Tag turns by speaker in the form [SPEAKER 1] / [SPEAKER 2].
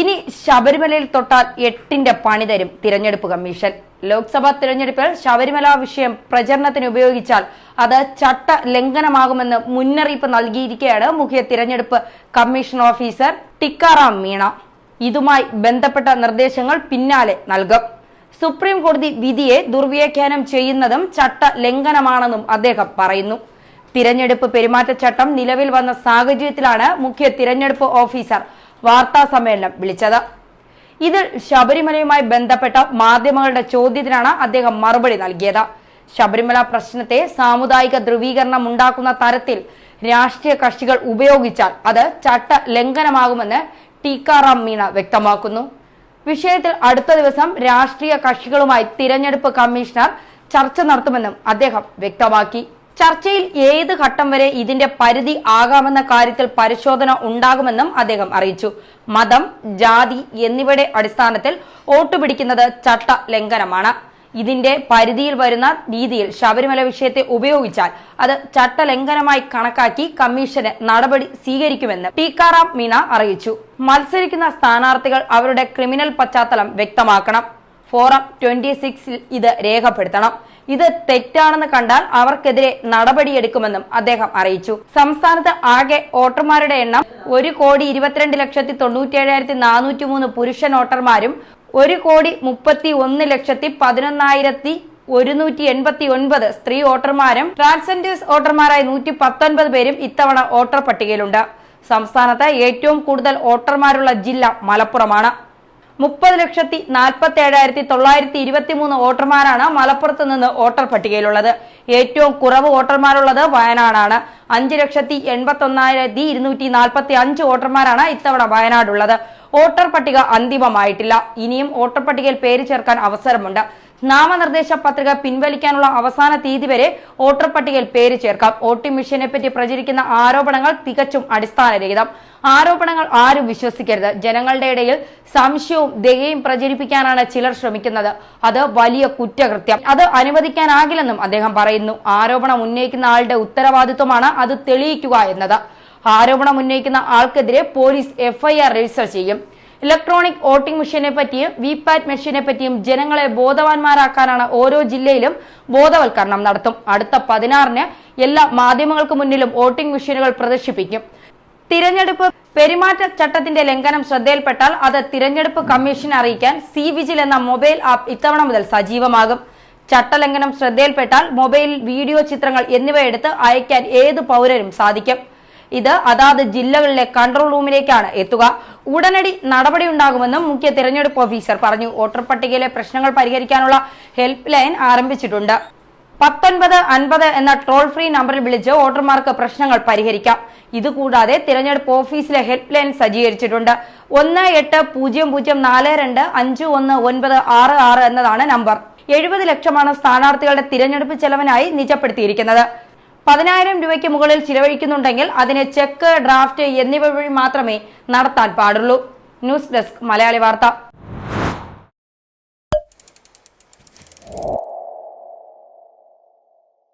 [SPEAKER 1] ഇനി ശബരിമലയിൽ തൊട്ടാൽ എട്ടിന്റെ പണി തരും തിരഞ്ഞെടുപ്പ് കമ്മീഷൻ. ലോക്സഭാ തിരഞ്ഞെടുപ്പിൽ ശബരിമല വിഷയം പ്രചരണത്തിന് ഉപയോഗിച്ചാൽ അത് ചട്ട ലംഘനമാകുമെന്ന് മുന്നറിയിപ്പ് നൽകിയിരിക്കുകയാണ് മുഖ്യ തിരഞ്ഞെടുപ്പ് കമ്മീഷൻ ഓഫീസർ ടിക്കാറാം മീണ. ഇതുമായി ബന്ധപ്പെട്ട നിർദ്ദേശങ്ങൾ പിന്നാലെ നൽകും. സുപ്രീം കോടതി വിധിയെ ദുർവ്യാഖ്യാനം ചെയ്യുന്നതും ചട്ട ലംഘനമാണെന്നും അദ്ദേഹം പറയുന്നു. തിരഞ്ഞെടുപ്പ് പെരുമാറ്റച്ചട്ടം നിലവിൽ വന്ന സാഹചര്യത്തിലാണ് മുഖ്യ തിരഞ്ഞെടുപ്പ് ഓഫീസർ വാർത്താ സമ്മേളനം വിളിച്ചത്. ഇതിൽ ശബരിമലയുമായി ബന്ധപ്പെട്ട മാധ്യമങ്ങളുടെ ചോദ്യത്തിനാണ് അദ്ദേഹം മറുപടി നൽകിയത്. ശബരിമല പ്രശ്നത്തെ സാമുദായിക ധ്രുവീകരണം ഉണ്ടാക്കുന്ന തരത്തിൽ രാഷ്ട്രീയ കക്ഷികൾ ഉപയോഗിച്ചാൽ അത് ചട്ട ലംഘനമാകുമെന്ന് ടീക്കാറാം മീണ വ്യക്തമാക്കുന്നു. വിഷയത്തിൽ അടുത്ത ദിവസം രാഷ്ട്രീയ കക്ഷികളുമായി തിരഞ്ഞെടുപ്പ് കമ്മീഷണർ ചർച്ച നടത്തുമെന്നും അദ്ദേഹം വ്യക്തമാക്കി. ചർച്ചയിൽ ഏത് ഘട്ടം വരെ ഇതിന്റെ പരിധി ആകാമെന്ന കാര്യത്തിൽ പരിശോധന ഉണ്ടാകുമെന്നും അദ്ദേഹം അറിയിച്ചു. മതം ജാതി എന്നിവയുടെ അടിസ്ഥാനത്തിൽ വോട്ട് പിടിക്കുന്നത് ചട്ട ലംഘനമാണ് ഇതിന്റെ പരിധിയിൽ വരുന്ന രീതിയിൽ ശബരിമല വിഷയത്തെ ഉപയോഗിച്ചാൽ അത് ചട്ടലംഘനമായി കണക്കാക്കി കമ്മീഷന് നടപടി സ്വീകരിക്കുമെന്ന് ടിക്കാറാം മീന അറിയിച്ചു. മത്സരിക്കുന്ന സ്ഥാനാർത്ഥികൾ അവരുടെ ക്രിമിനൽ പശ്ചാത്തലം വ്യക്തമാക്കണം. ഫോറം ട്വന്റി സിക്സിൽ ഇത് രേഖപ്പെടുത്തണം. ഇത് തെറ്റാണെന്ന് കണ്ടാൽ അവർക്കെതിരെ നടപടിയെടുക്കുമെന്നും അദ്ദേഹം അറിയിച്ചു. സംസ്ഥാനത്ത് ആകെ വോട്ടർമാരുടെ എണ്ണം ഒരു കോടി ഇരുപത്തിരണ്ട് ലക്ഷത്തി തൊണ്ണൂറ്റിയേഴായിരത്തി നാനൂറ്റി മൂന്ന് പുരുഷ വോട്ടർമാരും ഒരു കോടി മുപ്പത്തി ഒന്ന് ലക്ഷത്തി പതിനൊന്നായിരത്തി ഒരുന്നൂറ്റി എൺപത്തി ഒൻപത് സ്ത്രീ വോട്ടർമാരും ട്രാൻസ്ജെൻഡേഴ്സ് വോട്ടർമാരായി നൂറ്റി പത്തൊൻപത് പേരും ഇത്തവണ വോട്ടർ പട്ടികയിലുണ്ട്. സംസ്ഥാനത്ത് ഏറ്റവും കൂടുതൽ വോട്ടർമാരുള്ള ജില്ല മലപ്പുറമാണ്. മുപ്പത് ലക്ഷത്തി നാൽപ്പത്തി ഏഴായിരത്തി തൊള്ളായിരത്തി ഇരുപത്തി മൂന്ന് വോട്ടർമാരാണ് മലപ്പുറത്ത് നിന്ന് വോട്ടർ പട്ടികയിലുള്ളത്. ഏറ്റവും കുറവ് വോട്ടർമാരുള്ളത് വയനാടാണ്. അഞ്ച് ലക്ഷത്തി എൺപത്തി ഒന്നായിരത്തി ഇരുന്നൂറ്റി നാൽപ്പത്തി അഞ്ച് വോട്ടർമാരാണ് ഇത്തവണ വയനാടുള്ളത്. വോട്ടർ പട്ടിക അന്തിമമായിട്ടില്ല. ഇനിയും വോട്ടർ പട്ടികയിൽ പേര് ചേർക്കാൻ അവസരമുണ്ട്. നാമനിർദ്ദേശ പത്രിക പിൻവലിക്കാനുള്ള അവസാന തീയതി വരെ വോട്ടർ പട്ടികയിൽ പേര് ചേർക്കാം. വോട്ടിംഗ് മെഷീനെ പറ്റി പ്രചരിക്കുന്ന ആരോപണങ്ങൾ തികച്ചും അടിസ്ഥാനരഹിതം. ആരോപണങ്ങൾ ആരും വിശ്വസിക്കരുത്. ജനങ്ങളുടെ ഇടയിൽ സംശയവും ദയയും പ്രചരിപ്പിക്കാനാണ് ചിലർ ശ്രമിക്കുന്നത്. അത് വലിയ കുറ്റകൃത്യം. അത് അനുവദിക്കാനാകില്ലെന്നും അദ്ദേഹം പറയുന്നു. ആരോപണം ഉന്നയിക്കുന്ന ആളുടെ ഉത്തരവാദിത്വമാണ് അത് തെളിയിക്കുക എന്നത്. ആരോപണം ഉന്നയിക്കുന്ന ആൾക്കെതിരെ പോലീസ് എഫ്ഐആർ രജിസ്റ്റർ ചെയ്യും. ഇലക്ട്രോണിക് വോട്ടിംഗ് മെഷീനെ പറ്റിയും വി പാറ്റ് മെഷീനെ പറ്റിയും ജനങ്ങളെ ബോധവാന്മാരാക്കാനാണ് ഓരോ ജില്ലയിലും ബോധവൽക്കരണം നടത്തും. അടുത്ത പതിനാറിന് എല്ലാ മാധ്യമങ്ങൾക്ക് മുന്നിലും വോട്ടിംഗ് മെഷീനുകൾ പ്രദർശിപ്പിക്കും. തിരഞ്ഞെടുപ്പ് പെരുമാറ്റ ചട്ടത്തിന്റെ ലംഘനം ശ്രദ്ധയിൽപ്പെട്ടാൽ അത് തിരഞ്ഞെടുപ്പ് കമ്മീഷനെ അറിയിക്കാൻ സി വിജിൽ എന്ന മൊബൈൽ ആപ്പ് ഇത്തവണ മുതൽ സജീവമാകും. ചട്ടലംഘനം ശ്രദ്ധയിൽപ്പെട്ടാൽ മൊബൈൽ വീഡിയോ ചിത്രങ്ങൾ എന്നിവ എടുത്ത് അയക്കാൻ ഏത് പൗരനും സാധിക്കും. ഇത് അതാത് ജില്ലകളിലെ കൺട്രോൾ റൂമിലേക്കാണ് എത്തുക. ഉടനടി നടപടിയുണ്ടാകുമെന്നും മുഖ്യ തിരഞ്ഞെടുപ്പ് ഓഫീസർ പറഞ്ഞു. വോട്ടർ പട്ടികയിലെ പ്രശ്നങ്ങൾ പരിഹരിക്കാനുള്ള ഹെൽപ്പ് ലൈൻ ആരംഭിച്ചിട്ടുണ്ട്. പത്തൊൻപത് അൻപത് എന്ന ടോൾ ഫ്രീ നമ്പറിൽ വിളിച്ച് വോട്ടർമാർക്ക് പ്രശ്നങ്ങൾ പരിഹരിക്കാം. ഇതുകൂടാതെ തിരഞ്ഞെടുപ്പ് ഓഫീസിലെ ഹെൽപ്പ് ലൈൻ സജ്ജീകരിച്ചിട്ടുണ്ട്. ഒന്ന് എട്ട് പൂജ്യം പൂജ്യം നാല് രണ്ട് അഞ്ച് ഒന്ന് ഒൻപത് ആറ് ആറ് എന്നതാണ് നമ്പർ. എഴുപത് ലക്ഷമാണ് സ്ഥാനാർത്ഥികളുടെ തിരഞ്ഞെടുപ്പ് ചെലവിനായി നിജപ്പെടുത്തിയിരിക്കുന്നത്. പതിനായിരം രൂപയ്ക്ക് മുകളിൽ ചിലവഴിക്കുന്നുണ്ടെങ്കിൽ അതിന് ചെക്ക് ഡ്രാഫ്റ്റ് എന്നിവ വഴി മാത്രമേ നടത്താൻ പാടുള്ളൂ. ന്യൂസ് ഡെസ്ക് മലയാളി വാർത്ത.